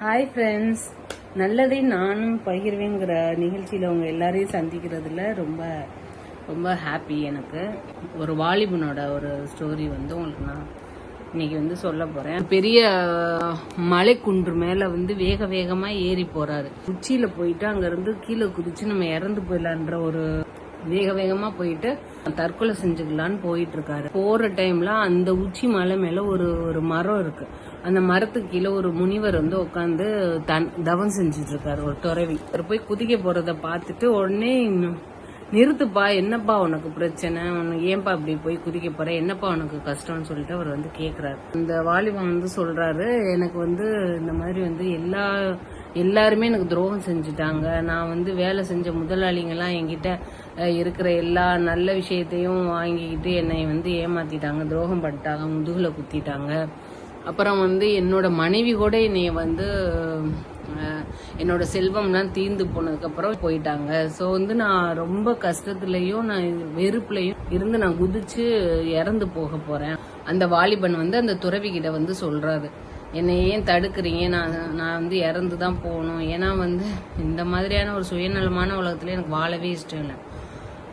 Hi friends நல்லதை நானும் பகிர்வேங்கிற நிகழ்ச்சியில் அவங்க எல்லாரையும் சந்திக்கிறதுல ரொம்ப ரொம்ப ஹாப்பி எனக்கு. ஒரு வாலிபனோட ஒரு ஸ்டோரி வந்து உங்களுக்கு நான் இன்னைக்கு வந்து சொல்ல போகிறேன் பெரிய மலைக்குன்று மேலே வந்து வேக வேகமாக ஏறி போகிறாரு உச்சியில் போயிட்டு அங்கேருந்து கீழே குதிச்சு நம்ம இறந்து போயிடலான்ற ஒரு வேக வேகமா போயிட்டு தற்கொலை செஞ்சுக்கலான்னு போயிட்டு இருக்காரு. போற டைம்ல அந்த உச்சி மலை மேல ஒரு ஒரு மரம் இருக்கு. அந்த மரத்துக்கு கீழே ஒரு முனிவர் வந்து உட்காந்து தன் தவம் செஞ்சுட்டு இருக்காரு ஒரு துறவி. அவர் போய் குதிக்க போறத பார்த்துட்டு உடனே நிறுத்துப்பா என்னப்பா உனக்கு பிரச்சனை? உனக்கு ஏன்பா இப்படி போய் குதிக்க போற? என்னப்பா உனக்கு கஷ்டம்னு சொல்லிட்டு அவர் வந்து கேக்குறாரு. இந்த வாலிபன் வந்து சொல்றாரு எனக்கு வந்து இந்த மாதிரி வந்து எல்லா எல்லாருமே எனக்கு துரோகம் செஞ்சுட்டாங்க. நான் வந்து வேலை செஞ்ச முதலாளிங்கெல்லாம் என்கிட்ட இருக்கிற எல்லா நல்ல விஷயத்தையும் வாங்கிக்கிட்டு என்னை வந்து ஏமாத்திட்டாங்க துரோகம் பண்ணிட்டாங்க முதுகுல குத்திட்டாங்க. அப்புறம் வந்து என்னோட மனைவி கூட என்னைய வந்து என்னோட செல்வம்லாம் தீர்ந்து போனதுக்கப்புறம் போயிட்டாங்க. ஸோ வந்து நான் ரொம்ப கஷ்டத்துலையும் நான் வெறுப்புலையும் இருந்து நான் குதிச்சு இறந்து போக போகிறேன் அந்த வாலிபன் வந்து அந்த துறவிகிட்ட வந்து சொல்கிறாரு என்னை ஏன் தடுக்கிறீங்க? நான் நான் வந்து இறந்து தான் போகணும். ஏன்னா வந்து இந்த மாதிரியான ஒரு சுயநலமான உலகத்தில் எனக்கு வாழவே இஷ்டம் இல்லை.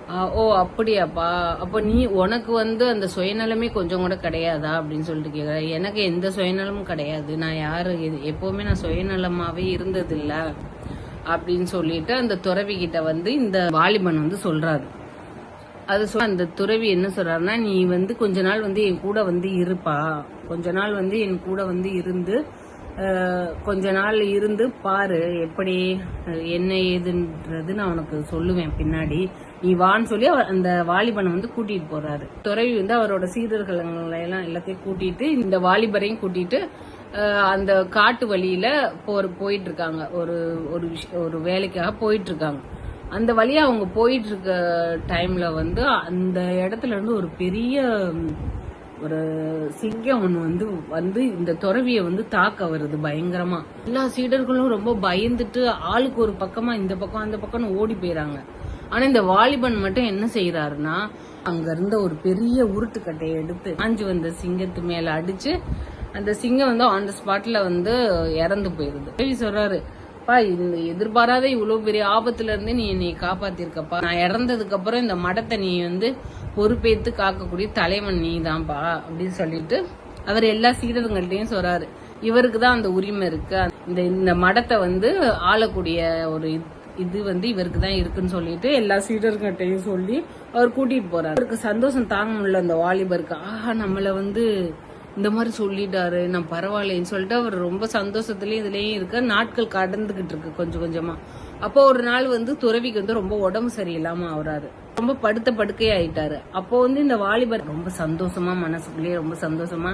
ஓ அப்படியாப்பா. அப்போ நீ உனக்கு வந்து அந்த சுயநலமே கொஞ்சம் கூட கிடையாதா? அப்படின்னு சொல்லிட்டு கேக்குற. எனக்கு எந்த சுயநலமும் கிடையாது. நான் யாரு? எது- எப்பவுமே நான் சுயநலமாவே இருந்ததில்ல. அப்படின்னு சொல்லிட்டு அந்த துறவி கிட்ட வந்து இந்த வாலிபன் வந்து சொல்றாரு. அது அந்த துறவி என்ன சொல்றாருன்னா நீ வந்து கொஞ்ச நாள் வந்து என் கூட வந்து இருப்பா. கொஞ்ச நாள் வந்து என் கூட வந்து இருந்து கொஞ்ச நாள் இருந்து பாரு எப்படி என்ன ஏதுன்றது நான் உனக்கு சொல்லுவேன் பின்னாடி. நீ வான்னு சொல்லி அந்த வாலிபனை வந்து கூட்டிட்டு போறாரு. துறவி வந்து அவரோட சீடர்களை எல்லாம் எல்லாத்தையும் கூட்டிட்டு இந்த வாலிபரையும் கூட்டிட்டு அந்த காட்டு வழியில போற போயிட்டு இருக்காங்க ஒரு ஒரு ஒரு வேலைக்காக போயிட்டு இருக்காங்க அந்த வழியா அவங்க போயிட்டு இருக்க டைம்ல வந்து அந்த இடத்துல இருந்து ஒரு பெரிய ஒரு சிங்கம் ஒண்ணு வந்து வந்து இந்த துறவிய வந்து தாக்க வருது பயங்கரமா. எல்லா சீடர்களும் ரொம்ப பயந்துட்டு ஆளுக்கு ஒரு பக்கமா இந்த பக்கம் அந்த பக்கம்னு ஓடி போயிறாங்க. ஆனா இந்த வாலிபன் மட்டும் என்ன செய்யறாருன்னா அங்க இருந்த ஒரு பெரிய உருட்டுக்கட்டையை எடுத்து ஆஞ்சு வந்த சிங்கத்து மேல அடிச்சு அந்த சிங்கம் வந்து ஆன் த ஸ்பாட்ல வந்து இறந்து போயிருது. சொல்றாரு பா இந்த எதிர்பாராத இவ்வளவு பெரிய ஆபத்துல இருந்து நீ என்னை காப்பாத்திருக்கப்பா. நான் இறந்ததுக்கு அப்புறம் இந்த மடத்தை நீ வந்து பொறுப்பேத்து காக்கக்கூடிய தலைவன் நீ தான்ப்பா அப்படின்னு சொல்லிட்டு அவர் எல்லா சீடர்கள்ட்டையும் சொல்றாரு. இவருக்கு தான் அந்த உரிமை இருக்கு. இந்த இந்த மடத்தை வந்து ஆளக்கூடிய ஒரு இது- இது வந்து இவருக்கு தான் இருக்குன்னு சொல்லிட்டு எல்லா சீடர்கிட்டையும் சொல்லி அவர் கூட்டிட்டு போறாரு. அவருக்கு சந்தோஷம் தாங்க முடியல அந்த வாலிபருக்கு. ஆஹா நம்மள வந்து இந்த மாதிரி சொல்லிட்டாரு நான் பரவாயில்லைன்னு சொல்லிட்டு அவர் ரொம்ப சந்தோஷத்துலயும் இதுலயும் இருக்க. நாட்கள் கடந்துகிட்டு இருக்கு கொஞ்சம் கொஞ்சமா. அப்போ ஒரு நாள் வந்து துறவிக்கு வந்து ரொம்ப உடம்பு சரியில்லாம ஆகுறாரு. ரொம்ப படுத்த படுக்கை ஆயிட்டாரு அப்போ வந்து இந்த வாலிபர் ரொம்ப சந்தோஷமா மனசுக்குள்ளேயே ரொம்ப சந்தோஷமா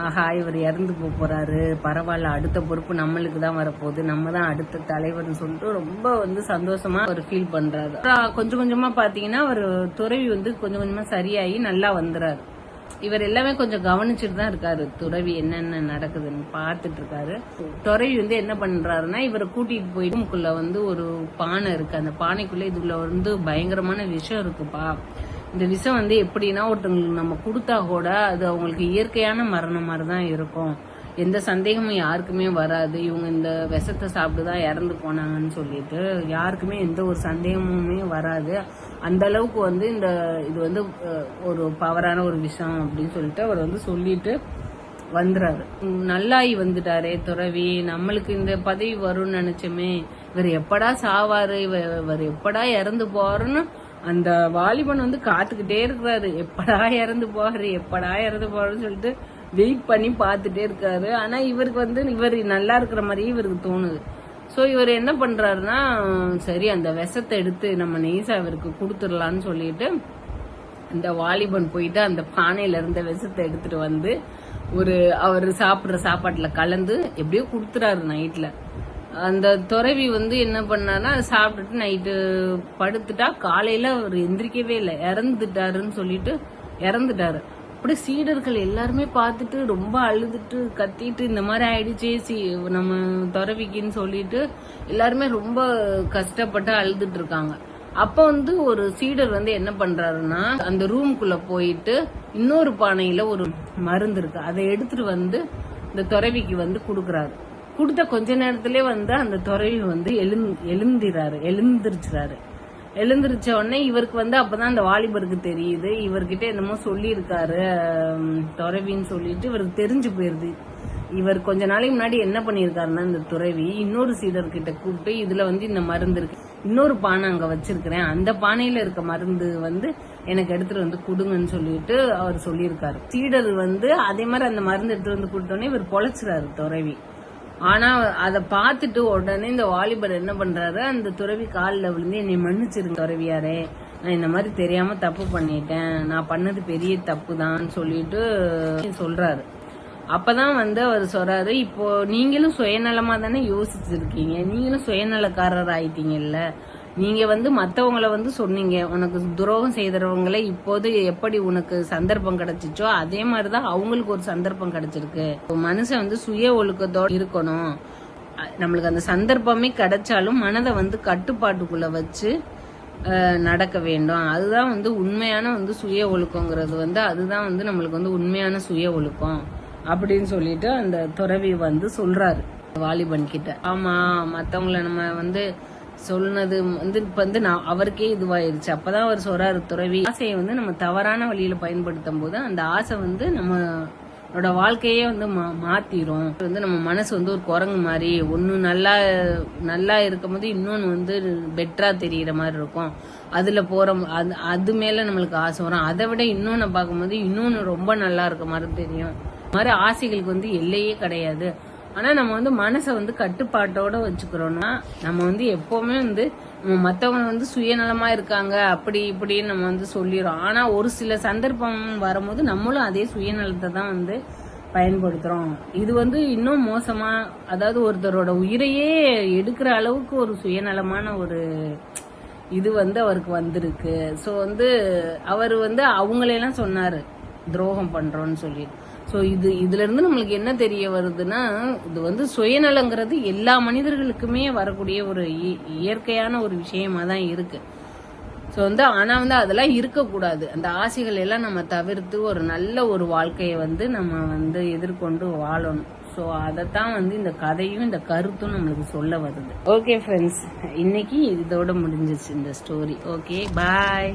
ஆஹா இவர் இறந்து போக போறாரு. பரவாயில்ல அடுத்த பொறுப்பு நம்மளுக்கு தான் வரப்போகுது. நம்ம தான் அடுத்த தலைவர்னு சொல்லிட்டு ரொம்ப வந்து சந்தோஷமா அவர் ஃபீல் பண்றாரு. கொஞ்சம் கொஞ்சமா பாத்தீங்கன்னா அவர் துறவி வந்து கொஞ்சம் கொஞ்சமா சரியாகி நல்லா வந்துறாரு. இவர் எல்லாமே கொஞ்சம் கவனிச்சுட்டு தான் இருக்காரு. துறவி என்னென்ன நடக்குதுன்னு பார்த்துட்டு இருக்காரு துறவி வந்து என்ன பண்றாருன்னா இவரை கூட்டிட்டு போயிட்டுக்குள்ள வந்து ஒரு பானை இருக்கு. அந்த பானைக்குள்ள இதுல வந்து பயங்கரமான விஷம் இருக்குப்பா. இந்த விஷம் வந்து எப்படின்னா ஒருத்தவங்களுக்கு நம்ம கொடுத்தா கூட அது அவங்களுக்கு இயற்கையான மரணம் மாதிரி தான் இருக்கும். எந்த சந்தேகமும் யாருக்குமே வராது. இவங்க இந்த விஷத்தை சாப்பிட்டு தான் இறந்து போனாங்கன்னு சொல்லிட்டு யாருக்குமே எந்த ஒரு சந்தேகமுமே வராது. அந்த அளவுக்கு வந்து இந்த இது வந்து ஒரு பவரான ஒரு விஷயம் அப்படின்னு சொல்லிட்டு அவர் வந்து சொல்லிட்டு வந்துறாரு. நல்லாயி வந்துட்டாரே துறவி. நம்மளுக்கு இந்த பதவி வரும்னு நினைச்சோமே. இவர் எப்படா சாவாரு? இவர் எப்படா இறந்து போறாருன்னு அந்த வாலிபன் வந்து காத்துக்கிட்டே இருக்கிறாரு. எப்படா இறந்து போறாரு எப்படா இறந்து போறாருன்னு சொல்லிட்டு வெயிட் பண்ணி பார்த்துட்டே இருக்காரு. ஆனால் இவருக்கு வந்து இவர் நல்லா இருக்கிற மாதிரியே இவருக்கு தோணுது. ஸோ இவர் என்ன பண்ணுறாருன்னா சரி அந்த விஷத்தை எடுத்து நம்ம நெய்சா இவருக்கு கொடுத்துடலான்னு சொல்லிட்டு அந்த வாலிபன் போயிட்டு அந்த பானையில இருந்த விஷத்தை எடுத்துட்டு வந்து ஒரு அவர் சாப்பிட்ற சாப்பாட்டில் கலந்து எப்படியோ கொடுத்துறாரு நைட்டில் அந்த துறவி வந்து என்ன பண்ணாருன்னா சாப்பிட்டுட்டு நைட்டு படுத்துட்டா காலையில் அவர் எந்திரிக்கவே இல்லை. இறந்துட்டாருன்னு சொல்லிட்டு இறந்துட்டாரு. அப்படியே சீடர்கள் எல்லாருமே பார்த்துட்டு ரொம்ப அழுதுட்டு கத்திட்டு இந்த மாதிரி ஆயிடுச்சே சி நம்ம துறவிக்குன்னு சொல்லிட்டு எல்லாருமே ரொம்ப கஷ்டப்பட்டு அழுதுட்டு இருக்காங்க. அப்ப வந்து ஒரு சீடர் வந்து என்ன பண்றாருன்னா அந்த ரூம்குள்ள போயிட்டு இன்னொரு பானையில ஒரு மருந்து இருக்கு. அதை எடுத்துட்டு வந்து இந்த துறவிக்கு வந்து கொடுக்குறாரு. கொடுத்த கொஞ்ச நேரத்திலே வந்து அந்த துறவி வந்து எழுந் எழுந்திராரு எழுந்திருச்சுறாரு. எழுந்திருச்ச உடனே இவருக்கு வந்து அப்பதான் அந்த வாலிபருக்கு தெரியுது. இவர்கிட்ட என்னமோ சொல்லியிருக்காரு. துறவின்னு சொல்லிட்டு இவருக்கு தெரிஞ்சு போயிருது. இவர் கொஞ்ச நாளைக்கு முன்னாடி என்ன பண்ணியிருக்காருன்னா இந்த துறவி இன்னொரு சீடர்கிட்ட கூப்பிட்டு இதுல வந்து இந்த மருந்து இருக்கு. இன்னொரு பானை அங்க வச்சிருக்கிறேன். அந்த பானையில இருக்க மருந்து வந்து எனக்கு எடுத்துட்டு வந்து கொடுங்கன்னு சொல்லிட்டு அவர் சொல்லியிருக்காரு. சீடர் வந்து அதே மாதிரி அந்த மருந்து எடுத்துட்டு வந்து கொடுத்தோடனே இவர் பொழைச்சிறாரு துறவி. ஆனா அதை பார்த்துட்டு உடனே இந்த வாலிபர் என்ன பண்றாரு அந்த துறவி காலில் விழுந்து என்னை மன்னிச்சிருங்க துறவியாரே. நான் இந்த மாதிரி தெரியாம தப்பு பண்ணிட்டேன். நான் பண்ணது பெரிய தப்பு தான் சொல்லிட்டு சொல்றாரு. அப்பதான் வந்து அவர் சொல்றாரு இப்போ நீங்களும் சுயநலமா தானே யோசிச்சிருக்கீங்க? நீங்களும் சுயநலக்காரர் ஆயிட்டீங்கல்ல நீங்க வந்து மத்தவங்கள வந்து சொன்னீங்க. உனக்கு துரோகம் செய்தவங்களை இப்போது எப்படி உனக்கு சந்தர்ப்பம் கிடைச்சிச்சோ அதே மாதிரிதான் அவங்களுக்கு ஒரு சந்தர்ப்பம் கிடைச்சிருக்கு. மனுஷன் வந்து சுய ஒழுக்கத்தோடு இருக்கணும். நம்மளுக்கு அந்த சந்தர்ப்பமே கிடைச்சாலும் மனதை வந்து கட்டுப்பாட்டுக்குள்ள வச்சு நடக்க வேண்டும். அதுதான் வந்து உண்மையான வந்து சுய ஒழுக்கங்கிறது வந்து அதுதான் வந்து நம்மளுக்கு வந்து உண்மையான சுய ஒழுக்கம் அப்படின்னு சொல்லிட்டு அந்த துறவி வந்து சொல்றாரு. வாலிபன் கிட்ட. ஆமா மத்தவங்கள நம்ம வந்து சொன்னது வந்து இப்ப வந்து நான் அவருக்கே இதுவாயிருச்சு. அப்பதான் அவர் சொல்றாரு துறவி. ஆசையை வந்து நம்ம தவறான வழியில பயன்படுத்தும் போது அந்த ஆசை வந்து நம்மளோட வாழ்க்கையே வந்து மா- மாத்திரும். வந்து நம்ம மனசு வந்து ஒரு குரங்கு மாதிரி ஒன்னு நல்லா நல்லா இருக்கும் போது இன்னொன்னு வந்து பெட்டரா தெரியிற மாதிரி இருக்கும். அதுல போற அது அது மேல நம்மளுக்கு ஆசை வரும். அதை விட இன்னொன்னு பார்க்கும்போது இன்னொன்னு ரொம்ப நல்லா இருக்க மாதிரி தெரியும். மாதிரி ஆசைகளுக்கு வந்து எல்லையே கிடையாது. ஆனா நம்ம வந்து மனசை வந்து கட்டுப்பாட்டோட வச்சுக்கிறோம்னா நம்ம வந்து எப்பவுமே வந்து நம்ம மத்தவங்க வந்து சுயநலமா இருக்காங்க அப்படி இப்படின்னு நம்ம வந்து சொல்லிடுறோம். ஆனா ஒரு சில சந்தர்ப்பம் வரும்போது நம்மளும் அதே சுயநலத்தை தான் வந்து பயன்படுத்துறோம். இது வந்து இன்னும் மோசமா அதாவது ஒருத்தரோட உயிரையே எடுக்கிற அளவுக்கு ஒரு சுயநலமான ஒரு இது வந்து அவருக்கு வந்திருக்கு. ஸோ வந்து அவர் வந்து அவங்களையெல்லாம் சொன்னாரு துரோகம் பண்றோம்னு சொல்லி ஸோ இது இதுலேருந்து நம்மளுக்கு என்ன தெரிய வருதுன்னா இது வந்து சுயநலங்கிறது எல்லா மனிதர்களுக்குமே வரக்கூடிய ஒரு இ- இயற்கையான ஒரு விஷயமா தான் இருக்குது ஸோ வந்து ஆனால் வந்து அதெல்லாம் இருக்கக்கூடாது. அந்த ஆசைகள் எல்லாம் நம்ம தவிர்த்து ஒரு நல்ல ஒரு வாழ்க்கையை வந்து நம்ம வந்து எதிர்கொண்டு வாழணும். ஸோ அதைத்தான் வந்து இந்த கதையும் இந்த கருத்தும் நம்மளுக்கு சொல்ல வருது. ஓகே ஃப்ரெண்ட்ஸ் இன்னைக்கு இதோட முடிஞ்சிச்சு இந்த ஸ்டோரி ஓகே பாய்